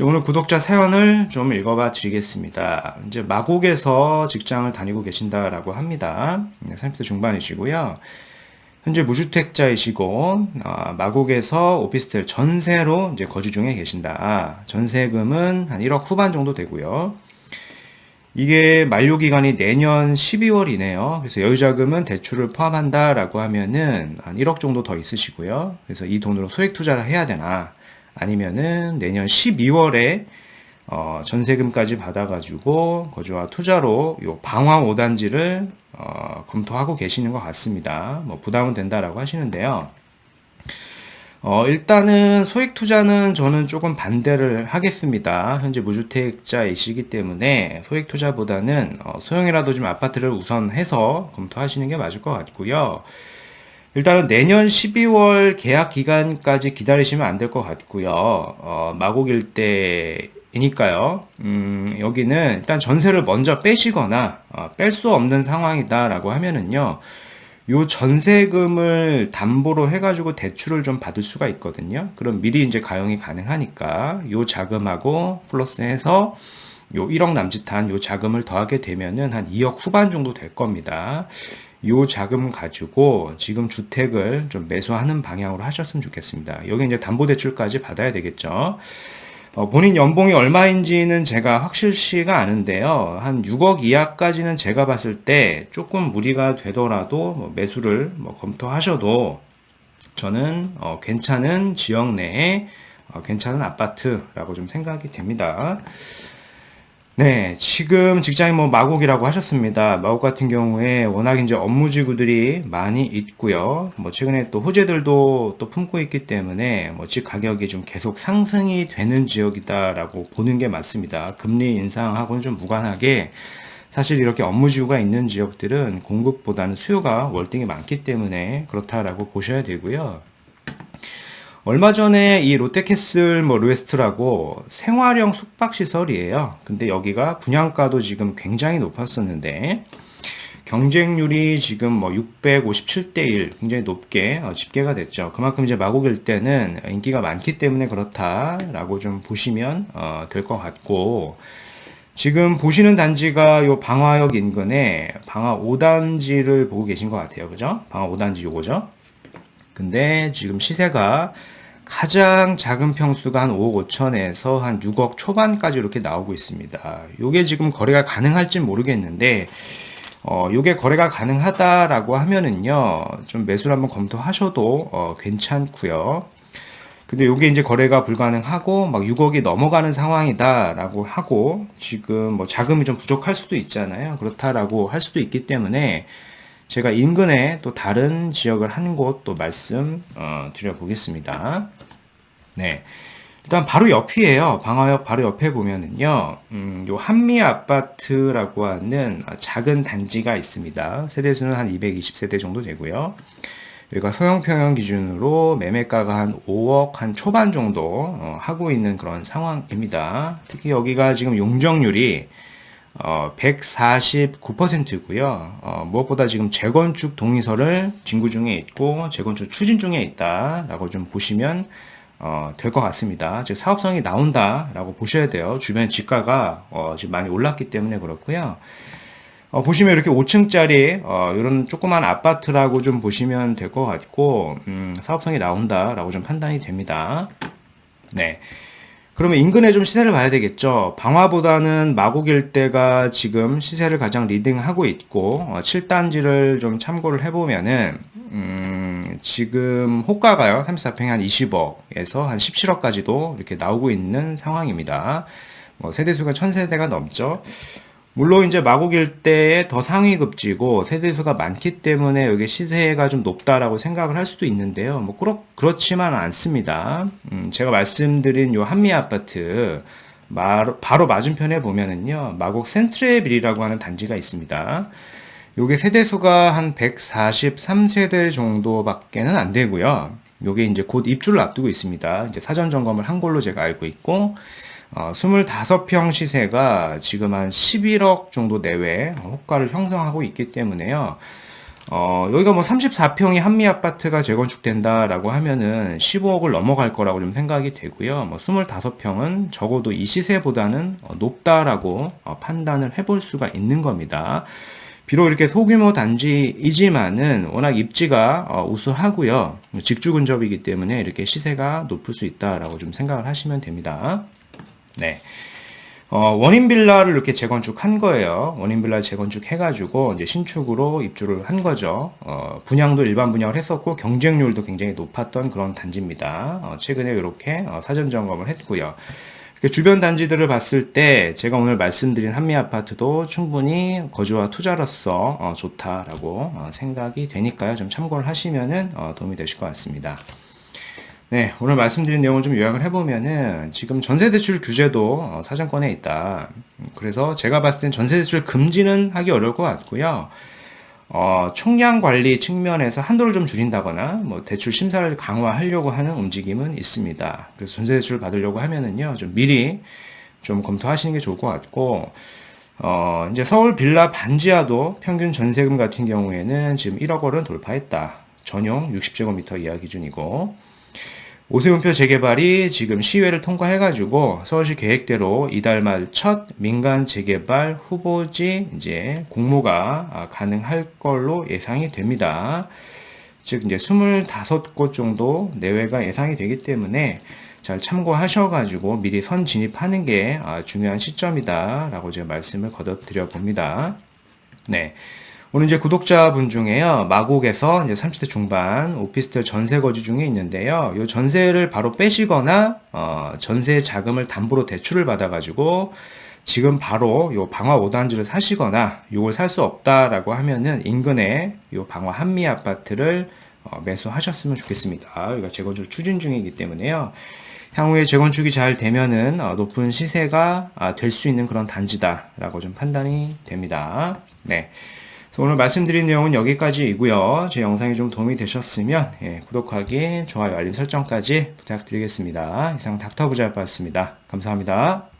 오늘 구독자 사연을 좀 읽어봐 드리겠습니다. 이제 마곡에서 직장을 다니고 계신다라고 합니다. 30대 중반이시고요. 현재 무주택자이시고 어, 마곡에서 오피스텔 전세로 이제 거주 중에 계신다. 전세금은 한 1억 후반 정도 되고요. 이게 만료 기간이 내년 12월이네요. 그래서 여유자금은 대출을 포함한다라고 하면은 한 1억 정도 더 있으시고요. 그래서 이 돈으로 소액 투자를 해야 되나 아니면은 내년 12월에 어, 전세금까지 받아가지고 거주와 투자로 요 방화 5단지를 어, 검토하고 계시는 것 같습니다. 뭐 부담은 된다라고 하시는데요. 어, 일단은 소액 투자는 저는 조금 반대를 하겠습니다. 현재 무주택자이시기 때문에 소액 투자보다는 어, 소형이라도 좀 아파트를 우선해서 검토하시는 게 맞을 것 같고요. 일단은 내년 12월 계약 기간까지 기다리시면 안 될 것 같고요. 어, 마곡일 때 이니까요. 음, 여기는 일단 전세를 먼저 빼시거나 어, 뺄수 없는 상황이다라고 하면은요. 요 전세금을 담보로 해가지고 대출을 좀 받을 수가 있거든요. 그럼 미리 이제 가용이 가능하니까 요 자금하고 플러스해서 요 1억 남짓한 요 자금을 더하게 되면은 한 2억 후반 정도 될 겁니다. 요 자금 가지고 지금 주택을 좀 매수하는 방향으로 하셨으면 좋겠습니다. 여기 이제 담보대출까지 받아야 되겠죠. 어, 본인 연봉이 얼마인지는 제가 확실시가 않은데요. 한 6억 이하까지는 제가 봤을 때 조금 무리가 되더라도 뭐 매수를 뭐 검토하셔도 저는 어, 괜찮은 지역 내에 어, 괜찮은 아파트라고 좀 생각이 됩니다. 네, 지금 직장이 뭐 마곡이라고 하셨습니다. 마곡 같은 경우에 워낙 이제 업무지구들이 많이 있고요. 뭐 최근에 또 호재들도 또 품고 있기 때문에 뭐 집 가격이 좀 계속 상승이 되는 지역이다라고 보는 게 맞습니다. 금리 인상하고는 좀 무관하게 사실 이렇게 업무지구가 있는 지역들은 공급보다는 수요가 월등히 많기 때문에 그렇다라고 보셔야 되고요. 얼마 전에 이 롯데캐슬 뭐 루에스트라고 생활형 숙박시설이에요. 근데 여기가 분양가도 지금 굉장히 높았었는데 경쟁률이 지금 뭐 657대 1 굉장히 높게 어, 집계가 됐죠. 그만큼 이제 마곡일 때는 인기가 많기 때문에 그렇다라고 좀 보시면 어, 될것 같고 지금 보시는 단지가 요 방화역 인근에 방화 5단지를 보고 계신 것 같아요. 그죠? 방화 5단지 요거죠? 근데 지금 시세가 가장 작은 평수가 한 5억 5천에서 한 6억 초반까지 이렇게 나오고 있습니다. 요게 지금 거래가 가능할지 모르겠는데, 어, 요게 거래가 가능하다라고 하면은요, 좀 매수를 한번 검토하셔도, 어, 괜찮고요 근데 요게 이제 거래가 불가능하고, 막 6억이 넘어가는 상황이다라고 하고, 지금 뭐 자금이 좀 부족할 수도 있잖아요. 그렇다라고 할 수도 있기 때문에, 제가 인근에 또 다른 지역을 한 곳 또 말씀 어, 드려보겠습니다. 네. 일단 바로 옆이에요. 방화역 바로 옆에 보면은요, 음, 요 한미 아파트라고 하는 작은 단지가 있습니다. 세대수는 한 220세대 정도 되고요. 여기가 서영평형 기준으로 매매가가 한 5억 한 초반 정도 어, 하고 있는 그런 상황입니다. 특히 여기가 지금 용적률이 어, 149%고요. 어, 무엇보다 지금 재건축 동의서를 진구 중에 있고 재건축 추진 중에 있다라고 좀 보시면 어, 될 것 같습니다. 즉 사업성이 나온다라고 보셔야 돼요. 주변 집가가 어, 지금 많이 올랐기 때문에 그렇고요. 어, 보시면 이렇게 5층짜리 어, 이런 조그만 아파트라고 좀 보시면 될 것 같고 음, 사업성이 나온다라고 좀 판단이 됩니다. 네. 그러면 인근에 좀 시세를 봐야 되겠죠. 방화보다는 마곡일 때가 지금 시세를 가장 리딩하고 있고 어, 7단지를 좀 참고를 해보면은 음, 지금 호가가요 34평에 한 20억에서 한 17억까지도 이렇게 나오고 있는 상황입니다. 뭐 세대수가 1000세대가 넘죠. 물론 이제 마곡일 때에 더 상위급지고 세대수가 많기 때문에 여기 시세가 좀 높다라고 생각을 할 수도 있는데요. 뭐 그렇, 그렇지만 않습니다. 음, 제가 말씀드린 요 한미 아파트 바로 맞은편에 보면은요. 마곡 센트레빌이라고 하는 단지가 있습니다. 요게 세대수가 한 143세대 정도밖에는 안 되고요. 요게 이제 곧 입주를 앞두고 있습니다. 이제 사전 점검을 한 걸로 제가 알고 있고 어, 25평 시세가 지금 한 11억 정도 내외 호가를 형성하고 있기 때문에요. 어, 여기가 뭐 34평이 한미 아파트가 재건축된다라고 하면은 15억을 넘어갈 거라고 좀 생각이 되고요. 뭐 25평은 적어도 이 시세보다는 어, 높다라고 어, 판단을 해볼 수가 있는 겁니다. 비록 이렇게 소규모 단지이지만은 워낙 입지가 어, 우수하고요. 직주 근접이기 때문에 이렇게 시세가 높을 수 있다라고 좀 생각을 하시면 됩니다. 네. 어, 원인 빌라를 이렇게 재건축한 거예요. 원인 빌라 재건축 해가지고 이제 신축으로 입주를 한 거죠. 어, 분양도 일반 분양을 했었고 경쟁률도 굉장히 높았던 그런 단지입니다. 어, 최근에 이렇게 어, 사전 점검을 했고요. 주변 단지들을 봤을 때 제가 오늘 말씀드린 한미 아파트도 충분히 거주와 투자로서 어, 좋다라고 어, 생각이 되니까요. 좀 참고를 하시면은 어, 도움이 되실 것 같습니다. 네, 오늘 말씀드린 내용을 좀 요약을 해보면은 지금 전세대출 규제도 어, 사정권에 있다. 그래서 제가 봤을 땐 전세대출 금지는 하기 어려울 것 같고요. 어, 총량 관리 측면에서 한도를 좀 줄인다거나 뭐 대출 심사를 강화하려고 하는 움직임은 있습니다. 그래서 전세대출 받으려고 하면은요, 좀 미리 좀 검토하시는 게 좋을 것 같고, 어, 이제 서울 빌라 반지하도 평균 전세금 같은 경우에는 지금 1억 원은 돌파했다. 전용 60제곱미터 이하 기준이고, 오세훈표 재개발이 지금 시의회를 통과해가지고 서울시 계획대로 이달 말 첫 민간 재개발 후보지 이제 공모가 아, 가능할 걸로 예상이 됩니다. 즉 이제 25곳 정도 내외가 예상이 되기 때문에 잘 참고하셔가지고 미리 선 진입하는 게 아, 중요한 시점이다라고 제가 말씀을 거듭 드려 봅니다. 네. 오늘 이제 구독자분 중에요. 마곡에서 이제 30대 중반 오피스텔 전세 거주 중에 있는데요. 이 전세를 바로 빼시거나 어, 전세 자금을 담보로 대출을 받아 가지고 지금 바로 요 방화 5단지를 사시거나 요걸 살 수 없다라고 하면은 인근에 요 방화 한미 아파트를 어, 매수하셨으면 좋겠습니다. 여기가 재건축 추진 중이기 때문에요. 향후에 재건축이 잘 되면은 어, 높은 시세가 아, 될수 있는 그런 단지다라고 좀 판단이 됩니다. 네. 오늘 말씀드린 내용은 여기까지이고요. 제 영상이 좀 도움이 되셨으면 예, 구독하기, 좋아요, 알림 설정까지 부탁드리겠습니다. 이상 닥터부자였습니다. 감사합니다.